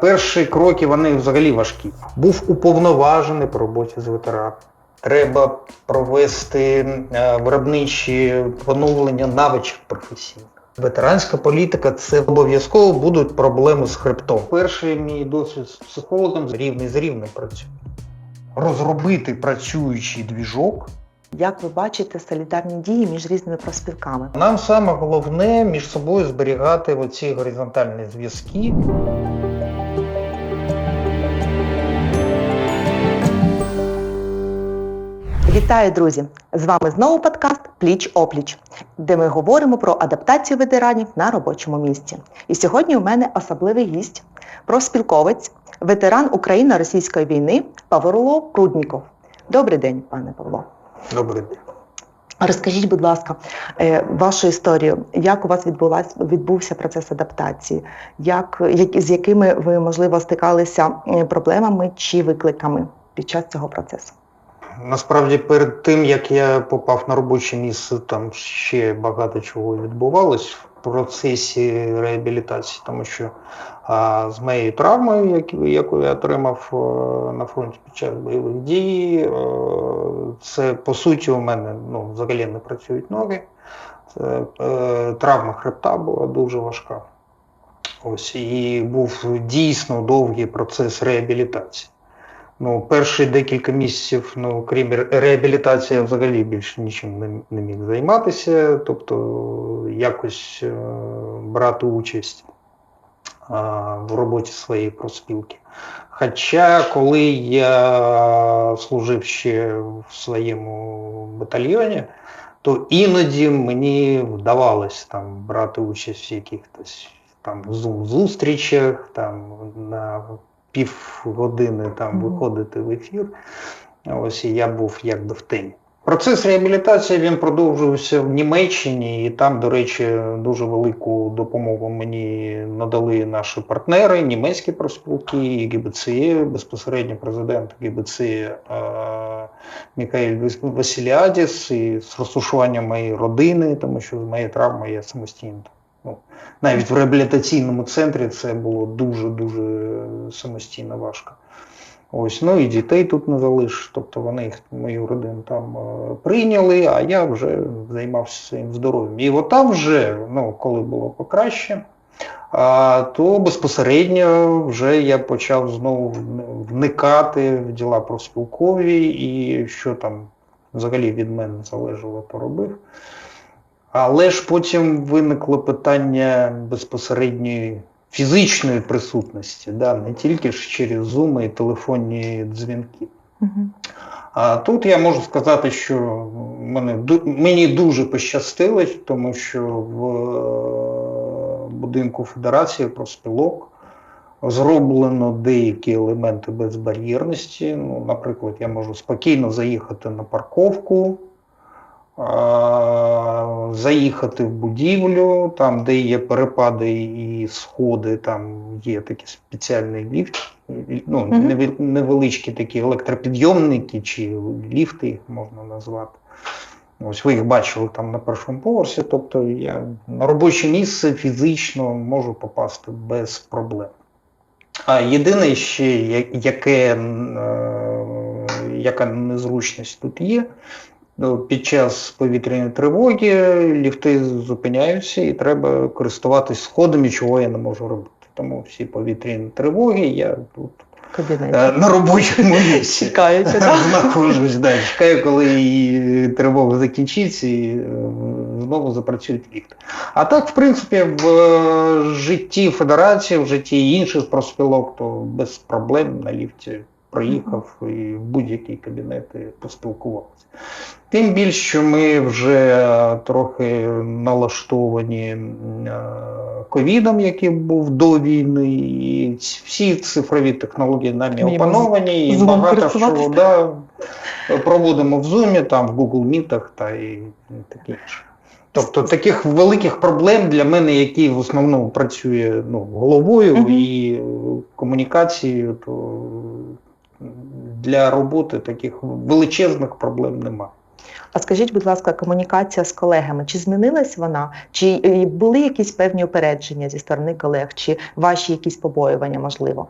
Перші кроки вони взагалі важкі. Був уповноважений по роботі з ветераном. Треба провести е, виробничі поновлення навичок професійних. Ветеранська політика це обов'язково будуть проблеми з хребтом. Перший мій досвід з психологом рівний з рівним працює. Розробити працюючий двіжок. Як ви бачите солідарні дії між різними профспілками? Нам саме головне між собою зберігати оці горизонтальні зв'язки. Вітаю, друзі! З вами знову подкаст Пліч опліч, де ми говоримо про адаптацію ветеранів на робочому місці. І сьогодні у мене особливий гість, профспілковець, ветеран Україно-російської війни Павло Прудніков. Добрий день, пане Павло. Добрий день. Розкажіть, будь ласка, е, вашу історію, як у вас відбулась, відбувся процес адаптації, як, як, з якими ви, можливо, стикалися е, проблемами чи викликами під час цього процесу? Насправді, перед тим як я попав на робоче місце, там ще багато чого відбувалось в процесі реабілітації, тому що а, з моєю травмою, яку, я отримав а, на фронті під час бойових дій, а, це по суті у мене ну, взагалі не працюють ноги. Це, е, травма хребта була дуже важка. Ось і був дійсно довгий процес реабілітації. Ну, перші декілька місяців, ну, крім реабілітації, я взагалі більше нічим не, не міг займатися, тобто якось е, брати участь е, в роботі своєї профспілки. Хоча, коли я служив ще в своєму батальйоні, то іноді мені вдавалось там брати участь в якихось там зум-зустрічах, там на півгодини там виходити в ефір. Ось і я був якби в темі. Процес реабілітації він продовжувався в Німеччині, і там, до речі, дуже велику допомогу мені надали наші партнери, німецькі профспілки, і ГБЦЕ, безпосередньо президент ГБЦЕ е, Мікаель Василіадіс, і з розташуванням моєї родини, тому що з моєю травмою я самостійно. Ну, навіть в реабілітаційному центрі це було дуже-дуже самостійно важко. Ось, ну і дітей тут не залиш, тобто вони їх, мою родину там е, прийняли, а я вже займався своїм здоров'ям. І от там вже, ну, коли було покраще, то безпосередньо вже я почав знову вникати в діла профспілкові і що там взагалі від мене залежало, то робив. Але ж потім виникло питання безпосередньої фізичної присутності, да, не тільки ж через зуми і телефонні дзвінки. А тут я можу сказати, що мене, мені дуже пощастило, тому що в е, будинку Федерації профспілок зроблено деякі елементи безбар'єрності. Ну, наприклад, я можу спокійно заїхати на парковку, заїхати в будівлю, там, де є перепади і сходи, там є такий спеціальний ліфт, ну, невел- невеличкі такі електропідйомники чи ліфти їх можна назвати. Ось ви їх бачили там на першому поверсі, тобто я на робоче місце фізично можу попасти без проблем. А єдине ще, яке, е, яка незручність тут є, під час повітряної тривоги ліфти зупиняються і треба користуватись сходами, чого я не можу робити. Тому всі повітряні тривоги я тут Кабінет. е, на робочому місці. Чекаєте, так? Знаходжусь, да, чекаю, коли і тривога закінчиться і е, знову запрацюють ліфти. А так, в принципі, в е, житті Федерації, в житті інших профспілок, то без проблем на ліфті проїхав і в будь-який кабінет і поспілкувався. Тим більше, що ми вже е, трохи налаштовані е, ковідом, який був до війни, і всі цифрові технології нами опановані, і багато що да, проводимо в Zoom, там, в Google Meet та і таке інше. Тобто таких великих проблем для мене, які в основному працює ну, головою Мгм. і е, комунікацією, то для роботи таких величезних проблем немає. А скажіть, будь ласка, комунікація з колегами, чи змінилась вона? Чи е, були якісь певні упередження зі сторони колег, чи ваші якісь побоювання, можливо?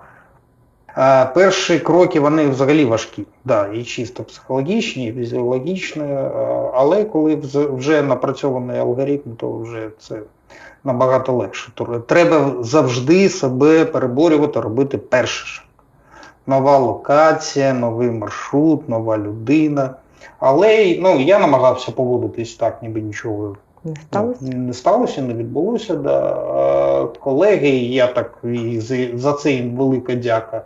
Перші кроки вони взагалі важкі, да, і чисто психологічні, і фізіологічні, але коли вже напрацьований алгоритм, то вже це набагато легше. Треба завжди себе переборювати, робити шаг. Нова локація, новий маршрут, нова людина. Але ну, я намагався поводитись так, ніби нічого Не сталося? Ну, не сталося, не відбулося. Да. Колеги, я так і за- це їм велика дяка.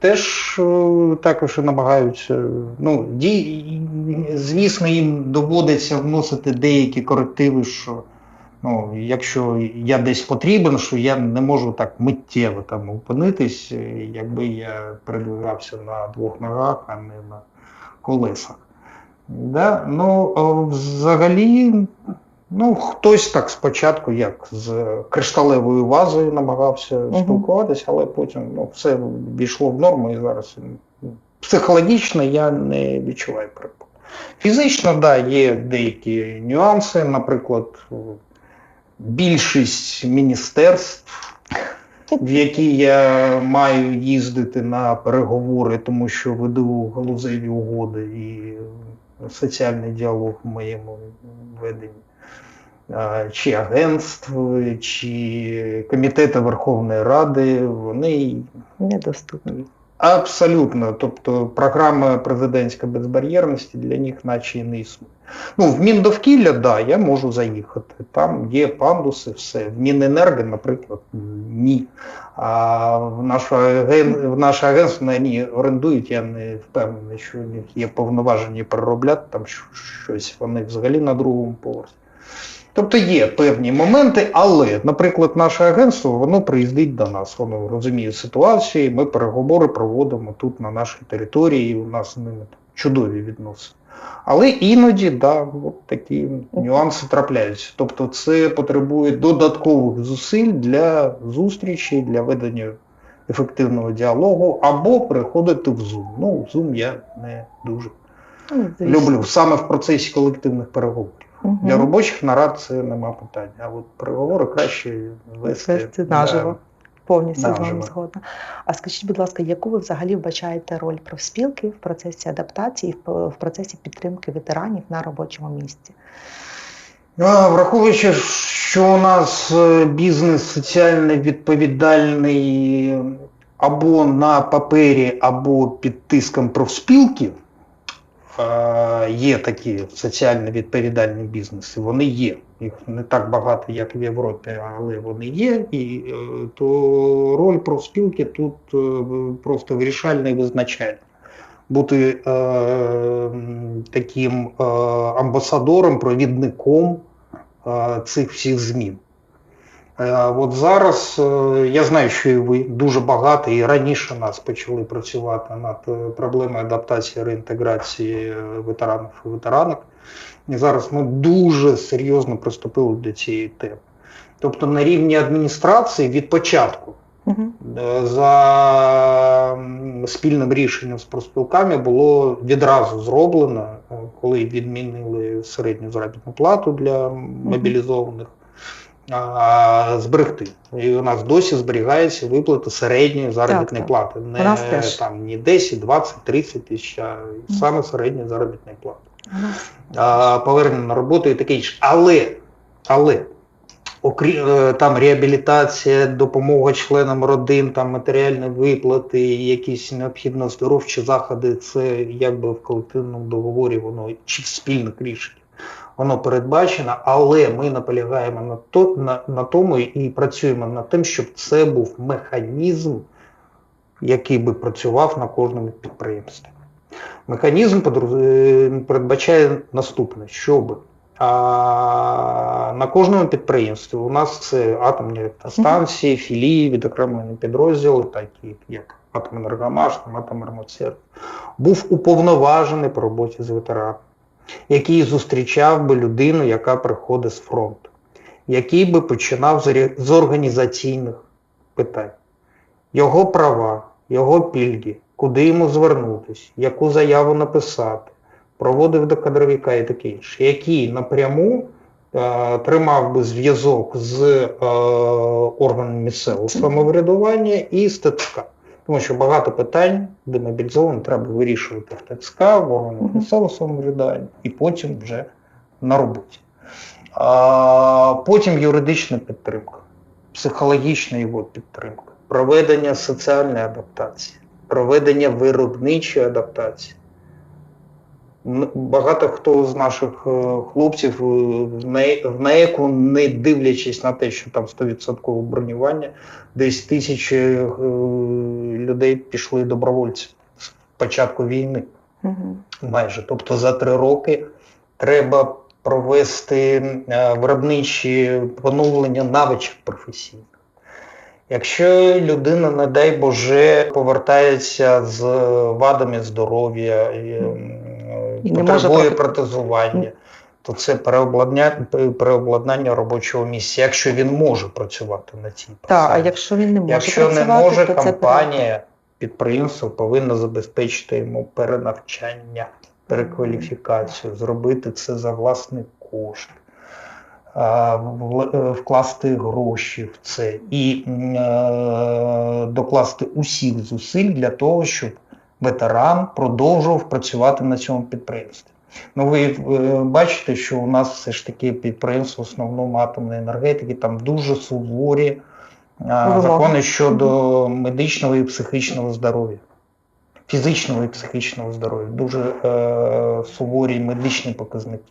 Теж е, також і намагаються. Ну, ді, звісно, їм доводиться вносити деякі корективи, що ну, якщо я десь потрібен, що я не можу так миттєво там опинитись, е, якби я передвигався на двох ногах, а не на колесах. Да? Ну, взагалі, ну, хтось так спочатку, як з кришталевою вазою намагався Мгм. спілкуватися, але потім ну, все війшло в норму і зараз психологічно я не відчуваю перепон. Фізично, так, да, є деякі нюанси, наприклад, більшість міністерств, в які я маю їздити на переговори, тому що веду галузеві угоди і соціальний діалог в моєму веденні. Чи агентств, чи комітети Верховної Ради, вони Недоступні. Абсолютно. Тобто програма президентська безбар'єрності для них наче і не існує. Ну, в Міндовкілля, да, я можу заїхати. Там є пандуси, все. В Міненерго, наприклад, ні. А в нашу аген... в наше агентство на орендують, я не впевнений, що у них є повноваження переробляти там щось. Вони взагалі на другому поверсі. Тобто є певні моменти, але, наприклад, наше агентство воно приїздить до нас, воно розуміє ситуацію, ми переговори проводимо тут на нашій території, і у нас з ними чудові відносини. Але іноді, да, от такі нюанси трапляються. Тобто це потребує додаткових зусиль для зустрічі, для ведення ефективного діалогу, або переходити в Zoom. Ну, в Zoom я не дуже Ну, люблю саме в процесі колективних переговорів. Мгм. Для робочих нарад це нема питань. А от переговори краще вести, наживо. Повністю з вами згодна. А скажіть, будь ласка, яку ви взагалі вбачаєте роль профспілки в процесі адаптації, в процесі підтримки ветеранів на робочому місці? Враховуючи, що у нас е, бізнес соціально відповідальний або на папері, або під тиском профспілки, е, є такі соціально відповідальні бізнеси, вони є. Їх не так багато, як в Європі, але вони є. І е, то роль профспілки тут е, просто вирішальна і визначальна. Бути е, таким е, амбасадором, провідником е, цих всіх змін. Е, От зараз е, я знаю, що і ви дуже багато і раніше нас почали працювати над е, проблемою адаптації реінтеграції ветеранів і ветеранок. І зараз ми дуже серйозно приступили до цієї теми. Тобто на рівні адміністрації від початку Угу. За спільним рішенням з профспілками було відразу зроблено, коли відмінили середню заробітну плату для мобілізованих, зберегти. І у нас досі зберігається виплата середньої заробітної так. плати. Не нас теж. там ні 10, 20, 30 тисяч, а саме середня заробітна плата а, повернення на роботу і таке інше. Але, але окрім е, там реабілітація, допомога членам родин, там матеріальні виплати, якісь необхідно оздоровчі заходи, це якби в колективному договорі воно чи в спільних рішеннях. Воно передбачено, але ми наполягаємо на, то, на, на тому і працюємо над тим, щоб це був механізм, який би працював на кожному підприємстві. Механізм е, передбачає наступне, щоб а, на кожному підприємстві у нас це атомні електростанції, філії, відокремлені підрозділи, такі як Атоменергомаш, там, Атомермоцерв, був уповноважений по роботі з ветеранами, який зустрічав би людину, яка приходить з фронту, який би починав з організаційних питань. Його права, його пільги, куди йому звернутися, яку заяву написати, проводив до кадровіка і таке інше, який напряму е, тримав би зв'язок з е, органами місцевого самоврядування і з ТЦК. Тому що багато питань демобілізованим треба вирішувати в ТЦК, в місцевого самоврядування і потім вже на роботі. А, потім юридична підтримка, психологічна його підтримка, проведення соціальної адаптації, проведення виробничої адаптації. Багато хто з наших е, хлопців е, в не- в НАЕКу, не дивлячись на те, що там 100% бронювання, десь тисячі е, людей пішли добровольці з початку війни Мгм. майже. Тобто за три роки треба провести виробничі поновлення навичок професійних. Якщо людина, не дай Боже, повертається з вадами здоров'я, і, не потребує проти- протезування, то це переобладнання, переобладнання робочого місця, якщо він може працювати на цій посаді. Так, а якщо він не може Якщо не може, то це компанія, підприємство повинно забезпечити йому перенавчання, перекваліфікацію, зробити це за власний кошт, е, вкласти гроші в це і е, докласти усіх зусиль для того, щоб ветеран продовжував працювати на цьому підприємстві. Ну, ви е, бачите, що у нас все ж таки підприємство в основному атомної енергетики, там дуже суворі а, Вимоги. закони щодо медичного і психічного здоров'я, фізичного і психічного здоров'я, дуже е, суворі медичні показники.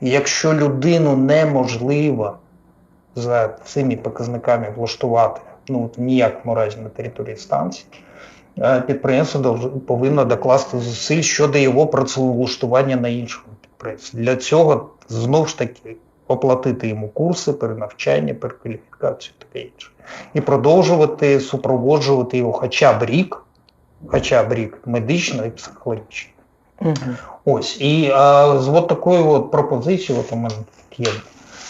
І якщо людину неможливо за цими показниками влаштувати, ну ніякому разі на території станції, е, підприємство повинно докласти зусиль щодо його працевлаштування на іншому підприємстві. Для цього знову ж таки оплатити йому курси, перенавчання, перекваліфікацію і таке інше. І продовжувати супроводжувати його хоча б рік, хоча б рік медично і психологічно. Мгм. Ось. І а, з от такою от пропозицією, от у мене є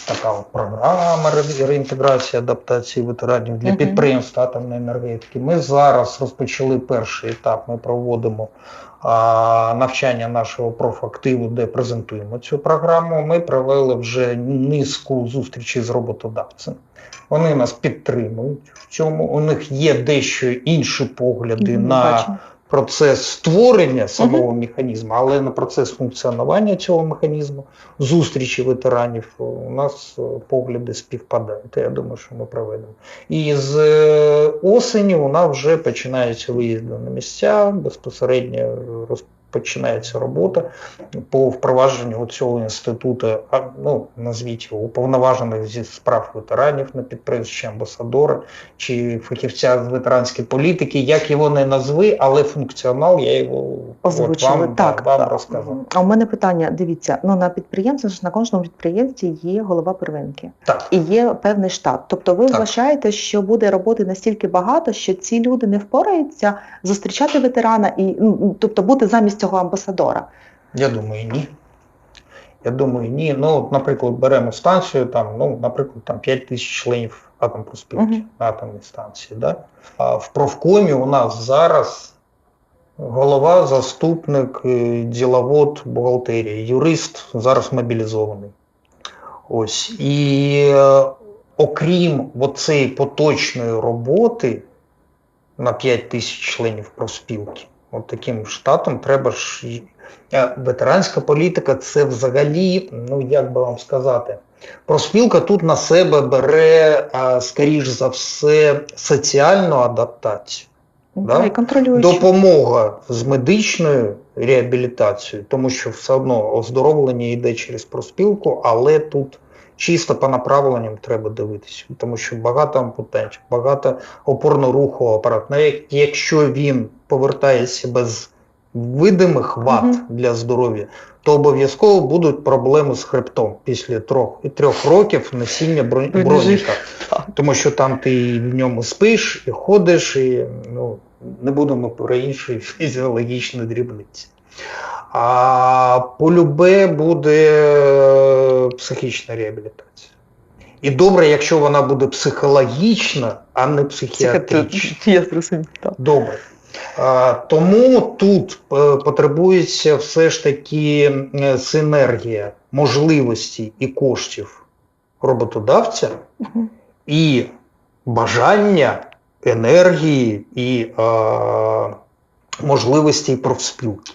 така от програма ре- реінтеграції адаптації ветеранів для підприємств атомної енергетики. Ми зараз розпочали перший етап. Ми проводимо а, навчання нашого профактиву, де презентуємо цю програму. Ми провели вже низку зустрічей з роботодавцем. Вони нас підтримують в цьому. У них є дещо інші погляди Мгм, на бачимо. Процес створення самого механізму, але на процес функціонування цього механізму, зустрічі ветеранів, у нас е, погляди співпадають. Я думаю, що ми проведемо. І з е, осені у нас вже починаються виїзди на місця, безпосередньо розпочинається робота по впровадженню цього інституту, а, ну, назвіть його, уповноважених зі справ ветеранів на підприємстві чи амбасадора, чи фахівця з ветеранської політики, як його не назви, але функціонал я його от вам, так, вам так. розказав. А у мене питання: дивіться, ну на підприємстві ж на кожному підприємстві є голова первинки Так. і є певний штат. Тобто ви Так. вважаєте, що буде роботи настільки багато, що ці люди не впораються зустрічати ветерана і ну, тобто бути замість цього амбасадора. Я думаю, ні. Я думаю, ні. Ну, от, наприклад, беремо станцію, там, ну, наприклад, там 5 тисяч членів атомпроспілки Мгм. на атомній станції. Да? А в профкомі у нас зараз голова, заступник, е, діловод, бухгалтерія, юрист зараз мобілізований. Ось. І е, окрім оцеї поточної роботи на 5 тисяч членів профспілки, от таким штатом треба ж. Е, Ветеранська політика це взагалі, ну як би вам сказати, профспілка тут на себе бере, а, скоріш за все, соціальну адаптацію. Да? Да? Допомога з медичною реабілітацією, тому що все одно оздоровлення йде через профспілку, але тут чисто по направленням треба дивитися, тому що багато ампутантів, багато опорно-рухового апарату. Навіть якщо він повертається без видимих вад Мгм. для здоров'я, то обов'язково будуть проблеми з хребтом після трьох, трьох років носіння броніка. Тому що там ти в ньому спиш і ходиш, і ну, не будемо про інші фізіологічні дрібниці. А полюбе буде е, психічна реабілітація. І добре, якщо вона буде психологічна, а не психіатрична. Я зрозумів. Добре. Тому тут е, потребується все ж таки е, синергія можливостей і коштів роботодавця і бажання, енергії і е, можливостей профспілки.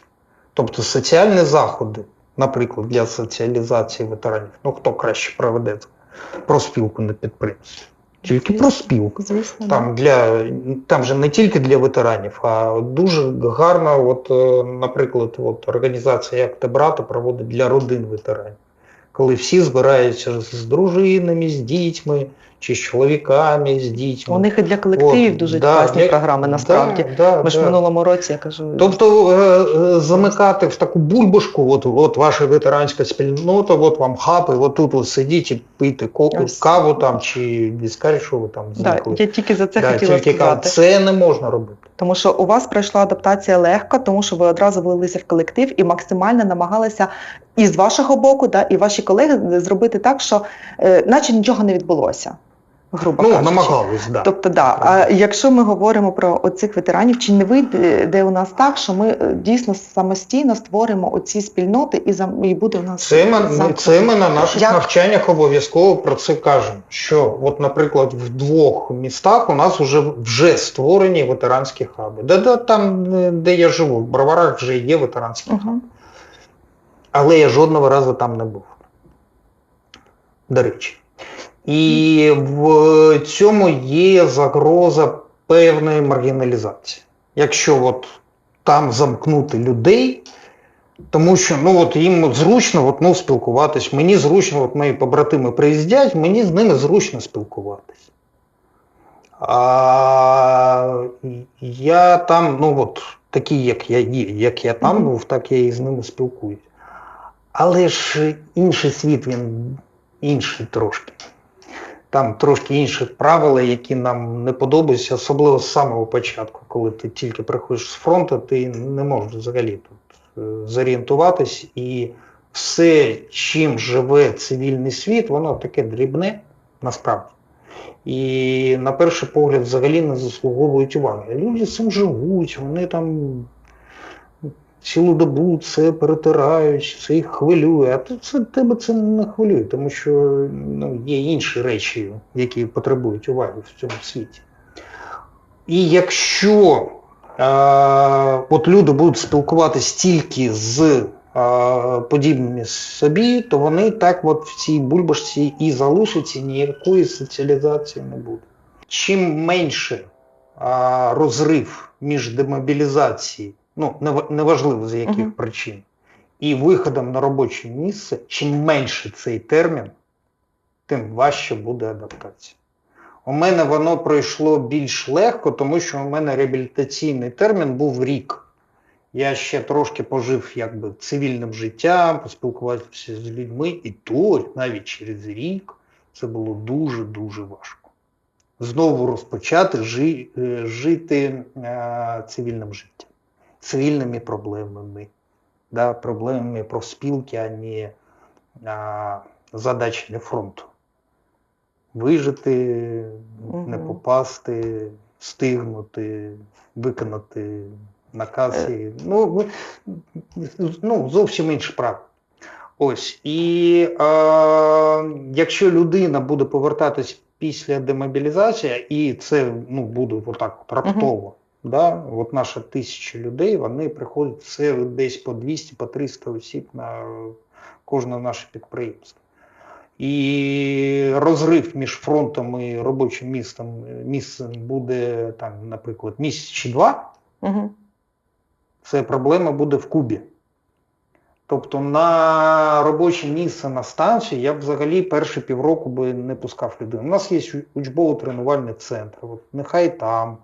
Тобто соціальні заходи, наприклад, для соціалізації ветеранів. Ну хто краще проведе профспілку на підприємстві? Тільки профспілка. Звісно, Там для там же не тільки для ветеранів, а дуже гарно, от, е, наприклад, от організація як те брато проводить для родин ветеранів, коли всі збираються з дружинами, з дітьми чи з чоловіками, з дітьми. У них і для колективів От, дуже да, класні для- програми, насправді. Да, да, Ми ж в минулому році, я кажу, Тобто е, е, замикати в таку бульбашку, от, от ваша ветеранська спільнота, от вам хаб, і от тут от сидіть і пийте каву там чи дискарі, що ви там да, я тільки за це Да, хотіла тільки сказати. Це не можна робити. Тому що у вас пройшла адаптація легко, тому що ви одразу влилися в колектив і максимально намагалися і з вашого боку, да, і ваші колеги зробити так, що е, наче нічого не відбулося. Грубо Ну, кажучи. намагались, да. Тобто, да. А якщо ми говоримо про оцих ветеранів, чи не вийде де у нас так, що ми е, дійсно самостійно створимо оці спільноти і зам- і буде у нас Це ми, замкнено? це ми на наших Як? навчаннях обов'язково про це кажемо. Що, от, наприклад, в двох містах у нас вже, вже створені ветеранські хаби. Де, де, там, е, де я живу, в Броварах вже є ветеранські хаби. Угу. Але я жодного разу там не був. До речі. І в цьому є загроза певної маргіналізації. Якщо от там замкнути людей, тому що ну, от їм зручно от, ну, спілкуватись, мені зручно, от мої побратими приїздять, мені з ними зручно спілкуватись. А я там, ну от такий, як я є, як я там був, так я і з ними спілкуюсь. Але ж інший світ, він інший трошки. Там трошки інші правила, які нам не подобаються, особливо з самого початку, коли ти тільки приходиш з фронту, ти не можеш взагалі тут е, зорієнтуватись, і все, чим живе цивільний світ, воно таке дрібне насправді. І на перший погляд взагалі не заслуговують уваги. Люди цим живуть, вони там цілу добу це перетирають, це їх хвилює, а тут це тебе це не хвилює, тому що ну, є інші речі, які потребують уваги в цьому світі. І якщо е, от люди будуть спілкуватися тільки з е, подібними собі, то вони так от в цій бульбашці і залишаться, ніякої соціалізації не буде. Чим менше е, розрив між демобілізацією, ну неважливо з яких Мгм. причин, і виходом на робоче місце, чим менше цей термін, тим важче буде адаптація. У мене воно пройшло більш легко, тому що у мене реабілітаційний термін був рік. Я ще трошки пожив якби цивільним життям, поспілкувався з людьми, і то навіть через рік це було дуже-дуже важко. Знову розпочати жи, е, жити е, цивільним життям, цивільними проблемами, да, проблемами профспілки, а не а, задачами фронту. Вижити, не попасти, встигнути, виконати наказ. Е. Ну, ну, зовсім інше право. Ось. І е, якщо людина буде повертатись після демобілізації, і це ну, буде отак от раптово. Да? От наша тисяча людей, вони приходять це десь по 200, по 300 осіб на кожне наше підприємство. І розрив між фронтом і робочим містом, місцем буде там, наприклад, місяць чи два, Угу. це проблема буде в Кубі. Тобто на робоче місце на станцію я б взагалі перші півроку би не пускав людину. У нас є учбово-тренувальний центр. От нехай там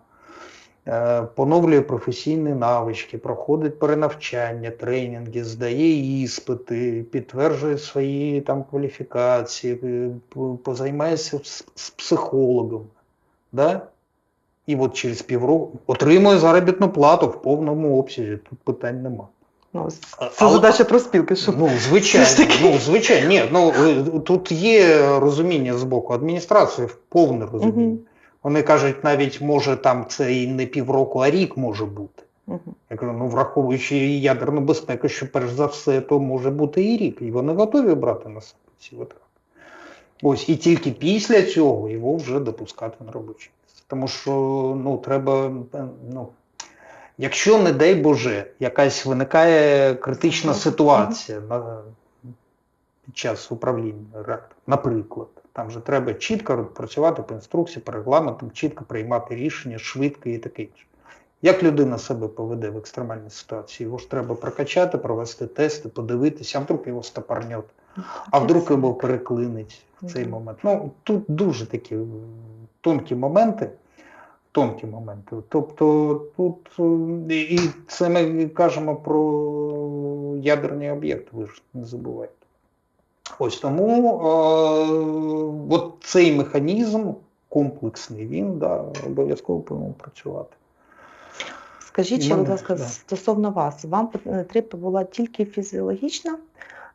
поновлює професійні навички, проходить перенавчання, тренінги, здає іспити, підтверджує свої там кваліфікації, е, позаймається з, психологом. Да? І от через півроку отримує заробітну плату в повному обсязі. Тут питань нема. Ну, це але- задача про спілки, щоб Ну, звичайно, ну, звичайно, ні, ну е, тут є розуміння з боку адміністрації, повне розуміння. Мгм. Вони кажуть, навіть може там це і не півроку, а рік може бути. Мгм. Я кажу, ну враховуючи ядерну безпеку, що перш за все, то може бути і рік. І вони готові брати на себе ці витрати. Ось, і тільки після цього його вже допускати на робоче місце. Тому що ну, треба, ну, якщо, не дай Боже, якась виникає критична ситуація на, під час управління наприклад, там же треба чітко працювати по інструкції, по регламентам, чітко приймати рішення, швидко і таке інше. Як людина себе поведе в екстремальній ситуації? Його ж треба прокачати, провести тести, подивитися, а вдруг його стопорнет, а вдруг його переклинить в цей момент. Ну, тут дуже такі тонкі моменти. Тонкі моменти. Тобто тут і це ми кажемо про ядерні об'єкти, ви ж не забувайте. Ось тому е, от цей механізм комплексний, він да, обов'язково повинен працювати. Скажіть, ще, будь ласка, да. стосовно вас, вам потрібна була тільки фізіологічна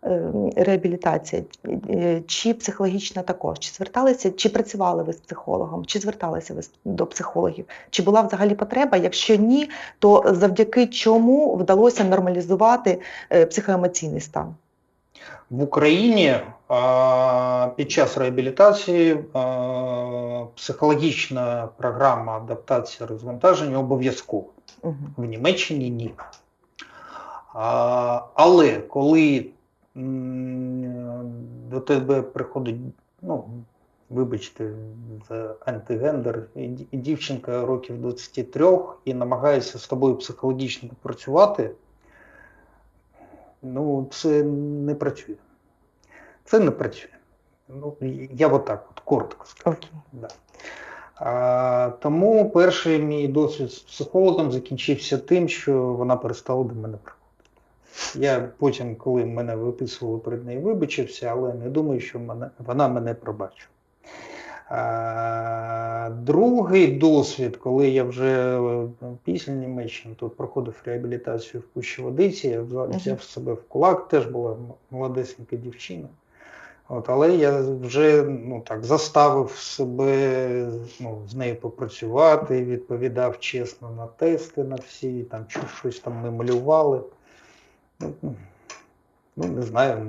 е, реабілітація, е, чи психологічна також? Чи зверталися, чи працювали ви з психологом, чи зверталися ви до психологів? Чи була взагалі потреба? Якщо ні, то завдяки чому вдалося нормалізувати е, психоемоційний стан? В Україні під час реабілітації психологічна програма адаптації розвантаження обов'язкова. В Німеччині ні. Але коли до тебе приходить, ну, вибачте, антигендер, дівчинка років 23 і намагається з тобою психологічно попрацювати, ну, це не працює. Це не працює. Ну, я отак от коротко скажу. Окей. Да. А, тому перший мій досвід з психологом закінчився тим, що вона перестала до мене приходити. Я потім, коли мене виписували перед нею, вибачився, але не думаю, що мене, вона мене пробачила. Другий досвід, коли я вже е, після Німеччини тут проходив реабілітацію в Пущі Водиці, я взяв, себе в кулак, теж була молодесенька дівчина. От, але я вже ну, так, заставив себе ну, з нею попрацювати, відповідав чесно на тести на всі, там щось там ми малювали. Ну, ну, ну, не знаю,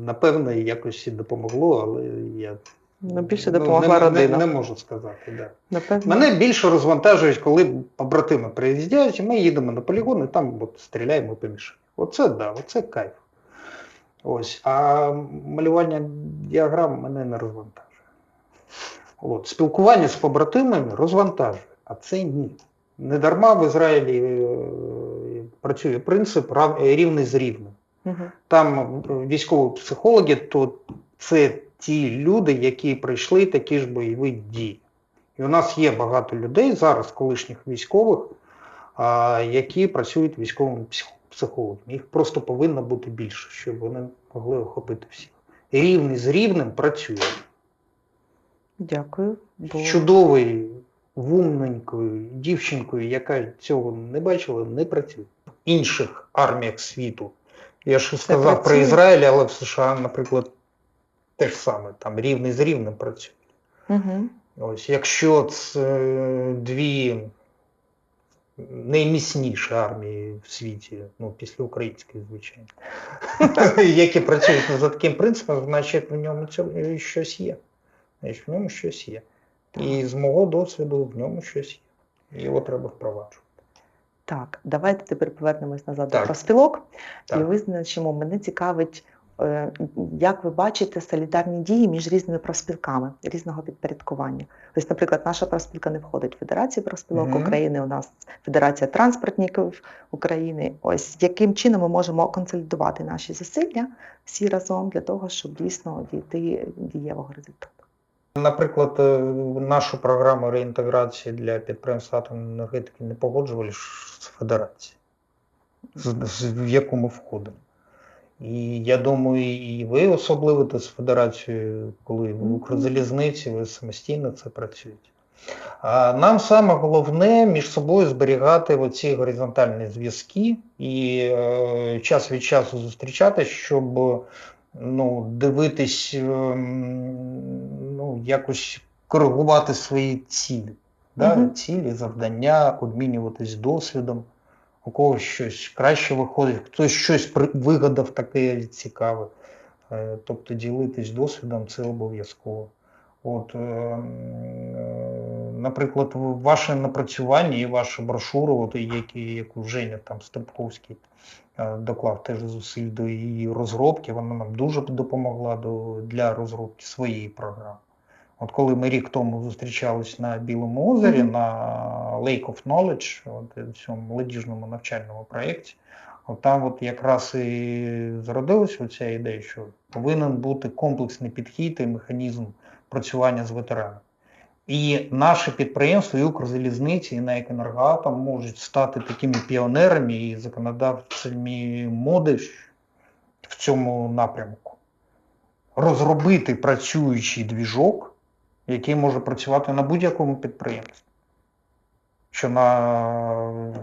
напевно, якось і допомогло, але я Ну, більше ну, не, родина. Не, не можу сказати. Да. Напевно. Мене більше розвантажують, коли побратими приїздять, і ми їдемо на полігон і там от, стріляємо по мішені. Оце да, оце кайф. Ось. А малювання діаграм мене не розвантажує. От. Спілкування з побратимами розвантажує, а це ні. Недарма в Ізраїлі е, працює принцип рівний з рівним. Мгм. Там військові психологи, то це ті люди, які пройшли такі ж бойові дії. І у нас є багато людей зараз, колишніх військових, які працюють військовими псих- психологами. Їх просто повинно бути більше, щоб вони могли охопити всіх. Рівний з рівним працює. Дякую. Бо... З чудовою, вумненькою дівчинкою, яка цього не бачила, не працює. В інших арміях світу. Я ж сказав про? Ізраїль, але в США, наприклад, те ж саме, там рівний з рівним працює. Угу. Ось, якщо це дві найміцніші армії в світі, ну, після української, звичайно, які працюють за таким принципом, значить в ньому щось є. Значить, в ньому щось є. І з мого досвіду в ньому щось є. Його треба впроваджувати. Так, давайте тепер повернемось назад Так. до профспілок і визначимо. Мене цікавить, як ви бачите солідарні дії між різними профспілками різного підпорядкування. Ось, наприклад, наша профспілка не входить в Федерацію профспілок Мгм. України. У нас Федерація транспортників України. Ось яким чином ми можемо консолідувати наші зусилля всі разом для того, щоб дійсно дійти дієвого результату. Наприклад, е, нашу програму реінтеграції для підприємств атомної енергетики не погоджували з федерацією, з, з- в яку ми входимо. І я думаю, і ви особливо з федерацією, коли в Укрзалізниці, ви самостійно це працюєте. А нам саме головне між собою зберігати оці горизонтальні зв'язки і е, час від часу зустрічатись, щоб ну, дивитись, ем, ну, якось коригувати свої цілі. Да? Мгм. Цілі, завдання, обмінюватись досвідом. У когось щось краще виходить, хтось щось вигадав таке цікаве. Е, Тобто ділитись досвідом це обов'язково. От, е, е, наприклад, ваше напрацювання і ваша брошура, от, які, яку Женя там Степковський доклав теж зусиль до її розробки, вона нам дуже допомогла до, для розробки своєї програми. От коли ми рік тому зустрічались на Білому озері, Мгм. на Lake of Knowledge, от, в цьому молодіжному навчальному проєкті, от там от якраз і зародилася ця ідея, що повинен бути комплексний підхід і механізм працювання з ветеранами. І наші підприємства, і Укрзалізниці, і НАЕК «Енергоатом» можуть стати такими піонерами і законодавцями моди в цьому напрямку. Розробити працюючий двіжок, який може працювати на будь-якому підприємстві. Що на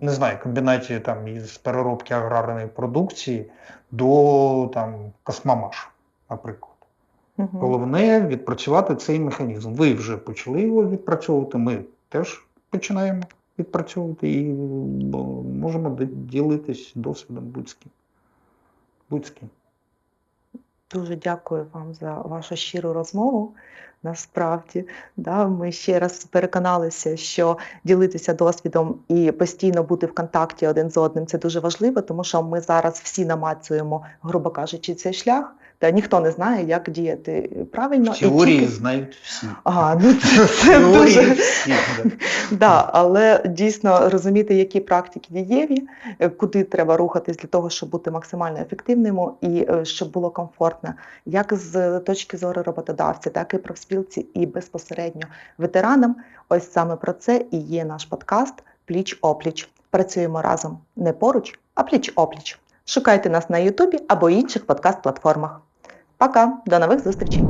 не знаю, комбінаті там, із переробки аграрної продукції до там, космомаш, наприклад. Мгм. Головне відпрацювати цей механізм. Ви вже почали його відпрацьовувати, ми теж починаємо відпрацьовувати і можемо ділитись досвідом будь з ким. Будь ким. Дуже дякую вам за вашу щиру розмову. Насправді, да, ми ще раз переконалися, що ділитися досвідом і постійно бути в контакті один з одним це дуже важливо, тому що ми зараз всі намацуємо, грубо кажучи, цей шлях. Та ніхто не знає, як діяти правильно. В теорії тільки- знають всі. Ага, ну це, це дуже всі. Да. Да, але дійсно розуміти, які практики дієві, е, куди треба рухатись для того, щоб бути максимально ефективним і е, щоб було комфортно, як з точки зору роботодавця, так і профспілці, і безпосередньо ветеранам. Ось саме про це і є наш подкаст Пліч опліч. Працюємо разом не поруч, а пліч опліч. Шукайте нас на Ютубі або інших подкаст-платформах. Пока, до нових зустрічей!